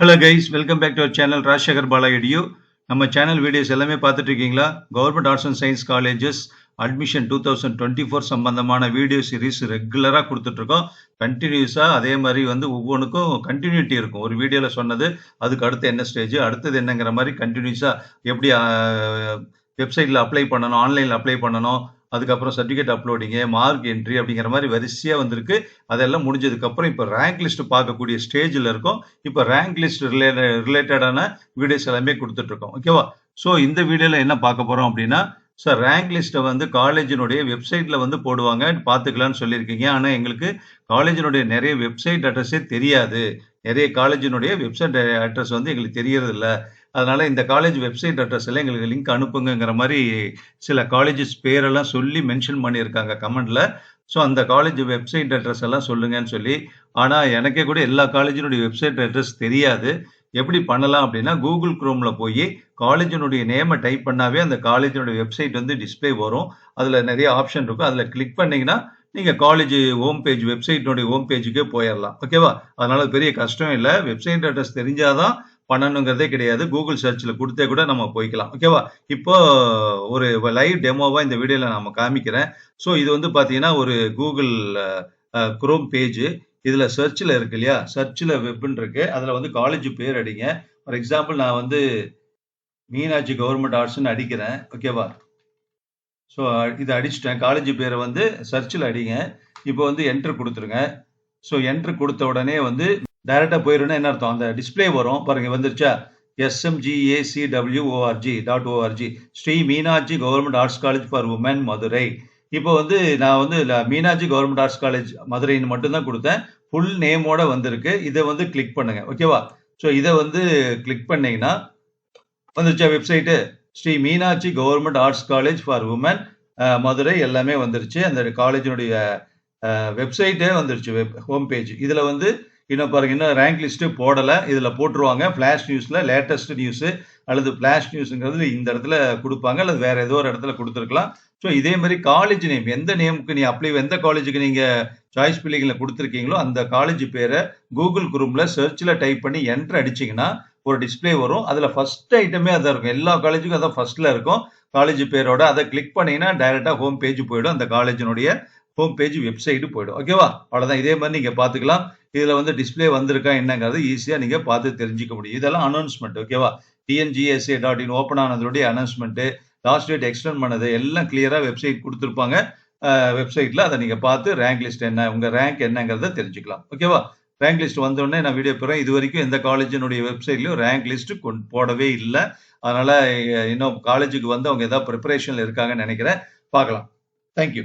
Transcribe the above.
Hello guys welcome back to our channel Rajasekar Bala edu நம்ம channel videos எல்லாமே பார்த்துட்டு இருக்கீங்களா government arts and science colleges admission two thousand twenty four சம்பந்தமான video series ரெகுலராக கொடுத்துட்ருக்கோம் கண்டினியூஸாக அதே மாதிரி வந்து ஒவ்வொன்றுக்கும் கண்டினியூட்டி இருக்கும். ஒரு வீடியோவில் சொன்னது அதுக்கு அடுத்து என்ன ஸ்டேஜ் அடுத்தது என்னங்கிற மாதிரி கண்டினியூஸாக எப்படி வெப்சைட்டில் அப்ளை பண்ணணும் ஆன்லைனில் அப்ளை பண்ணணும் அதுக்கப்புறம் சர்டிஃபிகேட் அப்லோடிங்கு மார்க் என்ட்ரி அப்படிங்கிற மாதிரி வரிசையாக வந்திருக்கு. அதெல்லாம் முடிஞ்சதுக்கப்புறம் இப்போ ரேங்க் லிஸ்ட் பார்க்கக்கூடிய ஸ்டேஜில் இருக்கும். இப்போ ரேங்க் லிஸ்ட் ரிலேட் ரிலேட்டடான வீடியோஸ் எல்லாமே கொடுத்துட்ருக்கோம். ஓகேவா ஸோ இந்த வீடியோவில் என்ன பார்க்க போகிறோம் அப்படின்னா சார் ரேங்க் லிஸ்ட்டை வந்து காலேஜினுடைய வெப்சைட்டில் வந்து போடுவாங்க. பார்த்துக்கலான்னு சொல்லியிருக்கீங்க. ஆனால் எங்களுக்கு காலேஜினுடைய நிறைய வெப்சைட் அட்ரஸே தெரியாது. நிறைய காலேஜினுடைய வெப்சைட் அட்ரஸ் வந்து எங்களுக்கு தெரியறதில்ல. அதனால் இந்த காலேஜ் வெப்சைட் அட்ரஸ் எங்களுக்கு லிங்க் அனுப்புங்கிற மாதிரி சில காலேஜஸ் பேரெல்லாம் சொல்லி மென்ஷன் பண்ணியிருக்காங்க கமெண்டில் ஸோ அந்த காலேஜ் வெப்சைட் அட்ரஸ் எல்லாம் சொல்லுங்கன்னு சொல்லி. ஆனால் எனக்கே கூட எல்லா காலேஜினுடைய வெப்சைட் அட்ரஸ் தெரியாது. எப்படி பண்ணலாம் அப்படின்னா கூகுள் குரோமில் போய் காலேஜினுடைய நேமை டைப் பண்ணாவே அந்த காலேஜினுடைய வெப்சைட் வந்து டிஸ்பிளே வரும். அதில் நிறைய ஆப்ஷன் இருக்கும். அதில் கிளிக் பண்ணிங்கன்னா நீங்கள் காலேஜ் ஹோம் பேஜ் வெப்சைட்னுடைய ஹோம் பேஜுக்கே போயிடலாம் ஓகேவா அதனால பெரிய கஷ்டம் இல்லை. வெப்சைட் அட்ரஸ் தெரிஞ்சாதான் பண்ணணுங்கிறதே கிடையாது. கூகுள் சர்ச்சில் கொடுத்தே கூட நம்ம போய்க்கலாம். ஓகேவா இப்போ ஒரு லைவ் டெமோவாக இந்த வீடியோவில் நம்ம காமிக்கிறேன். ஸோ இது வந்து பார்த்தீங்கன்னா ஒரு கூகுள் குரோம் பேஜ் இதில் சர்ச்சில் இருக்கு இல்லையா? சர்ச்சில் வெப்னு இருக்கு. அதில் வந்து காலேஜ் பேர் அடிங்க. ஃபார் எக்ஸாம்பிள் நான் வந்து மீனாட்சி கவர்மெண்ட் ஆர்ட்ஸ்னு அடிக்கிறேன். ஓகேவா ஸோ இதை அடிச்சிட்டேன். காலேஜ் பேரை வந்து சர்ச்சில் அடிங்க. இப்போ வந்து என்ட்ரு கொடுத்துருங்க. ஸோ என்ட்ரு கொடுத்த உடனே வந்து டைரக்டா போயிருன்னா என்ன அர்த்தம்? அந்த டிஸ்பிளே வரும். பாருங்க வந்துருச்சா? SMGACWORG dot ORG Sri Meenakshi government arts college for women Madurai இப்போ வந்து நான் வந்து மீனாட்சி கவர்மெண்ட் ஆர்ட்ஸ் காலேஜ் மதுரைன்னு மட்டும்தான் கொடுத்தேன். ஃபுல் நேமோட வந்திருக்கு. இதை வந்து கிளிக் பண்ணுங்க. ஓகேவா ஸோ இதை வந்து கிளிக் பண்ணீங்கன்னா வந்துருச்சா website Sri Meenakshi government arts college for women Madurai எல்லாமே வந்துருச்சு. அந்த காலேஜினுடைய வெப்சைட்டே வந்துருச்சு வெப் ஹோம் பேஜ் இதில் வந்து இன்னும் பாருங்க இன்னும் ரேங்க் லிஸ்ட்டு போடலை. இதில் போட்டுருவாங்க. ஃப்ளாஷ் நியூஸில் லேட்டஸ்ட் நியூஸு அல்லது ஃப்ளாஷ் நியூஸுங்கிறது இந்த இடத்துல கொடுப்பாங்க. அல்லது வேறு ஏதோ ஒரு இடத்துல கொடுத்துருக்கலாம். ஸோ இதே மாதிரி காலேஜ் நேம் எந்த நேமுக்கு நீ அப்ளை எந்த காலேஜுக்கு நீங்கள் சாய்ஸ் பிள்ளைகளை கொடுத்துருக்கீங்களோ அந்த காலேஜ் பேரை கூகுள் குரூமில் சர்ச்சில் டைப் பண்ணி என்ட்ரு அடிச்சிங்கன்னா ஒரு டிஸ்பிளே வரும். அதில் ஃபஸ்ட் ஐட்டமே அதான் இருக்கும். எல்லா காலேஜுக்கும் அதான் ஃபஸ்ட்டில் இருக்கும். காலேஜ் பேரோட அதை கிளிக் பண்ணிங்கன்னா டைரெக்டாக ஹோம் பேஜ் போயிடும். அந்த காலேஜினுடைய ஹோம் பேஜ் வெப்சைட்டு போயிடும். ஓகேவா அவ்வளோதான் இதே மாதிரி நீங்கள் பார்த்துக்கலாம். இதில் வந்து டிஸ்பிளே வந்திருக்கா என்னங்கிறது ஈஸியாக நீங்கள் பார்த்து தெரிஞ்சுக்க முடியும். இதெல்லாம் அனௌன்ஸ்மெண்ட் ஓகேவா டிஎன்ஜிஎஸ்ஏ டாட் இன் ஓப்பன் ஆனதுடைய அனௌன்ஸ்மெண்ட்டு லாஸ்ட் டேட் எக்ஸ்டெண்ட் பண்ணது எல்லாம் கிளியராக வெப்சைட் கொடுத்துருப்பாங்க. வெப்சைட்டில் அதை நீங்கள் பார்த்து ரேங்க் லிஸ்ட் என்ன உங்கள் ரேங்க் என்னங்கிறத தெரிஞ்சுக்கலாம். ஓகேவா ரேங்க் லிஸ்ட் வந்தோடனே நான் வீடியோ போகிறேன் இது வரைக்கும் எந்த காலேஜினுடைய வெப்சைட்லையும் ரேங்க் லிஸ்ட் கொண்டு போடவே இல்லை. அதனால் இன்னும் காலேஜுக்கு வந்து அவங்க ஏதாவது ப்ரிப்பரேஷனில் இருக்காங்கன்னு நினைக்கிறேன். பார்க்கலாம். தேங்க்யூ